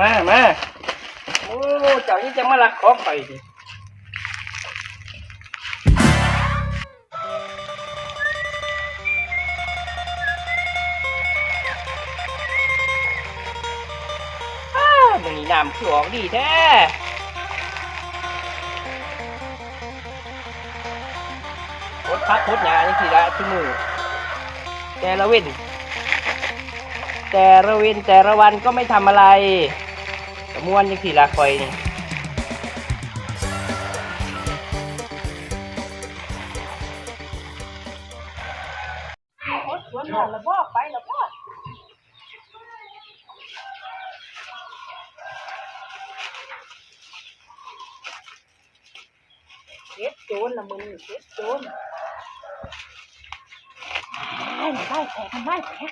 มามาโอ้เจ้านี่จะมาลักของไปสิอ้าวมันนี่น้ำคือออกดีแท้พดพักพดหยานี่สิละทุกมือ แต่ละเว้นแต่ละเวนแต่ละวันก็ไม่ทำอะไร กระมวนยังสี่ละคอยนี่สวนหลังละบ่ไปละบ่เฮ็ดโจรละมึงเฮ็ดโจรได้ได้แตกได้แตกเฮ็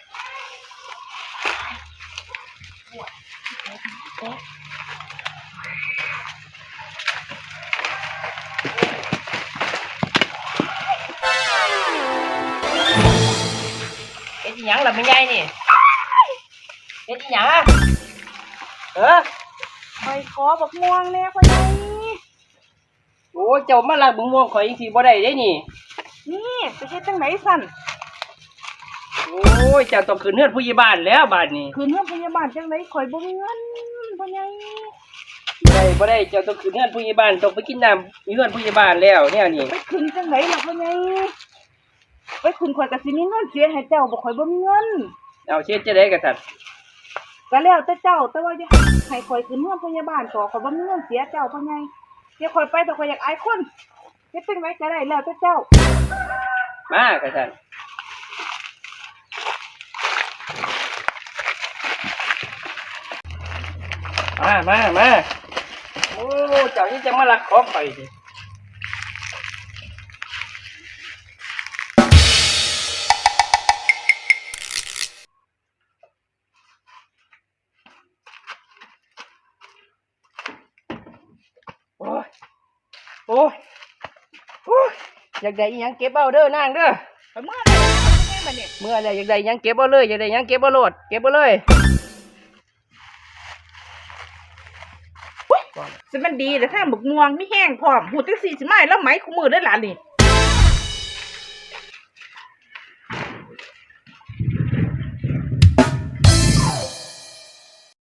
ด อีหยังล่ะไม่ใหญ่นี่เฮ็ดอีหยังอะเออไปขอบักม่วงแน่พ่อใหญ่โอ้เจ้ามาลักบุงม่วงข่อยยังสี่บ่ได้เด้นี่ นี่ไปเฮ็ดจังไหนสั่นโอ้ยเจ้าต้องขึ้นเฮือนผู้ใหญ่บ้านแล้วบ้านนี้คืนเรื่องพยาบาลจังไหนข่อยบ่มีเงินพ่อใหญ่ได้บ่ได้เจ้าต้องขึ้นเฮือนผู้ใหญ่บ้านต้องไปกินน้ำอยู่เฮือนผู้ใหญ่บ้านแล้วเนี่ยนี่ ไปคืนจังไหนล่ะพ่อใหญ่ ไปคืนข่อยก็สิมีเงินเสียให้เจ้าบ่ข่อยบ่มีเงิน เอาเช็ดจะได้กระสันก็แล้วแต่เจ้าแต่ว่าอย่าให้ข่อยขึ้นเมืองพยาบาลต่อข่อยบ่มีเงินเสียเจ้าพ่อใหญ่เดี๋ยวข่อยไปแต่ข่อยอยากอายคนเฮ็ดจังไดก็ได้แล้วแต่เจ้า มากระสันมามามาโอ้เจ้านี่จะมาลักของไปสิโโอ้ยโอ้ยอยากได้อิหยังเก็บเอาเด้อนางเด้อไปเมื่อไหร่พ่อใหญ่บัดนี้เมื่อไรอยากได้อิหยังเก็บเอาเลยอยากได้อิหยังเก็บเอาโลดเก็บเอาเลยสิมันดีแต่ถ้าบักม่วงมีแห้งพร้อมหูจังซี่สิมาให้แล้วไหมคู่มือเด้อหลานนี่